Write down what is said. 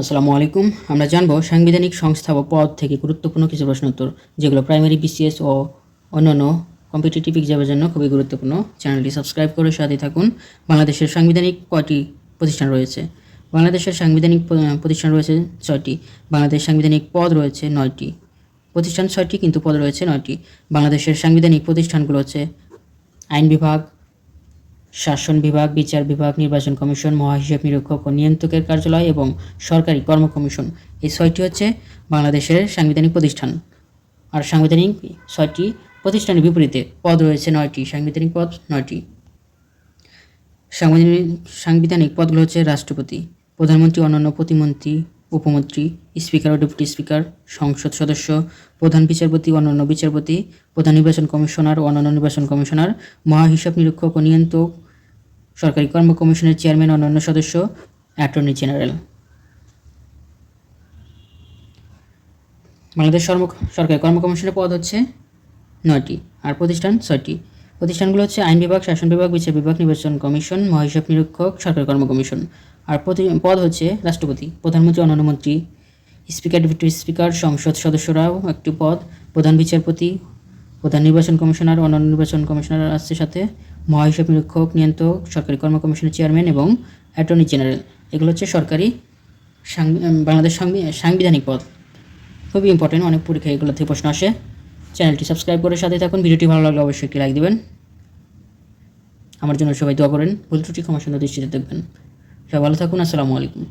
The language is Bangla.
আসসালামু আলাইকুম। আমরা জানব সাংবিধানিক সংস্থা ও পদ থেকে গুরুত্বপূর্ণ কিছু প্রশ্ন উত্তর, যেগুলো প্রাইমারি বিসিএস ও অন্যান্য কম্পিটিটিভ এক্সামের জন্য খুবই গুরুত্বপূর্ণ। চ্যানেলটি সাবস্ক্রাইব করে সাথে থাকুন। বাংলাদেশের সাংবিধানিক কয়টি প্রতিষ্ঠান রয়েছে? বাংলাদেশের সাংবিধানিক প্রতিষ্ঠান রয়েছে ছয়টি। বাংলাদেশ সাংবিধানিক পদ রয়েছে নয়টি। প্রতিষ্ঠান ছয়টি, কিন্তু পদ রয়েছে নয়টি। বাংলাদেশের সাংবিধানিক প্রতিষ্ঠানগুলো হচ্ছে আইন বিভাগ শাসন বিভাগ, বিচার বিভাগ, নির্বাচন কমিশন মহাহিসাব নিরীক্ষক ও নিয়ন্ত্রকের কার্যালয় এবং সরকারি কর্ম কমিশন এই ছয়টি হচ্ছে বাংলাদেশের সাংবিধানিক প্রতিষ্ঠান। আর সাংবিধানিক ছয়টি প্রতিষ্ঠানের বিপরীতে পদ রয়েছে নয়টি, সাংবিধানিক পদ নয়টি। সাংবিধানিক সাংবিধানিক পদগুলো হচ্ছে রাষ্ট্রপতি, প্রধানমন্ত্রী, অন্যান্য প্রতিমন্ত্রী, উপমন্ত্রী, স্পিকার ও ডেপুটি স্পিকার, সংসদ সদস্য, প্রধান বিচারপতি, অন্যান্য বিচারপতি, প্রধান নির্বাচন কমিশনার অন্যান্য নির্বাচন কমিশনার মহাহিসাব নিরীক্ষক ও নিয়ন্ত্রক সরকারি কর্ম কমিশনের চেয়ারম্যান অন্যান্য সদস্য, অ্যাটর্নি জেনারেল। বাংলাদেশ সরকারি কর্ম কমিশনের পদ হচ্ছে নয়টি আর প্রতিষ্ঠান ছয়টি। প্রতিষ্ঠানগুলো হচ্ছে আইন বিভাগ, শাসন বিভাগ, বিচার বিভাগ, নির্বাচন কমিশন মহাহিসাব নিরীক্ষক, সরকারি কর্ম কমিশন। আর প্রতি পদ হচ্ছে রাষ্ট্রপতি, প্রধানমন্ত্রী অন্যান্য মন্ত্রী। স্পিকার, ডেপুটি স্পিকার, সংসদ সদস্যরাও একটি পদ। প্রধান বিচারপতি, প্রধান নির্বাচন কমিশনার, অন্যান্য নির্বাচন কমিশনার আসছে সাথে। মহাহিসাব নিরীক্ষক নিয়ন্ত্রক সরকারি কর্ম কমিশনের চেয়ারম্যান এবং অ্যাটর্নি জেনারেল। এগুলো হচ্ছে সরকারি বাংলাদেশ সাংবিধানিক পদ। খুবই ইম্পর্টেন্ট অনেক পরীক্ষা এগুলো থেকে প্রশ্ন আসে। চ্যানেলটি সাবস্ক্রাইব করে সাথে থাকুন। ভিডিওটি ভালো লাগলে অবশ্যই একটি লাইক দেবেন। আমার জন্য সবাই দোয়া করেন। ভুল ত্রুটি ক্ষমা সুন্দর দৃষ্টিতে দেখবেন। সবাই ভালো থাকুন। আসসালামু আলাইকুম।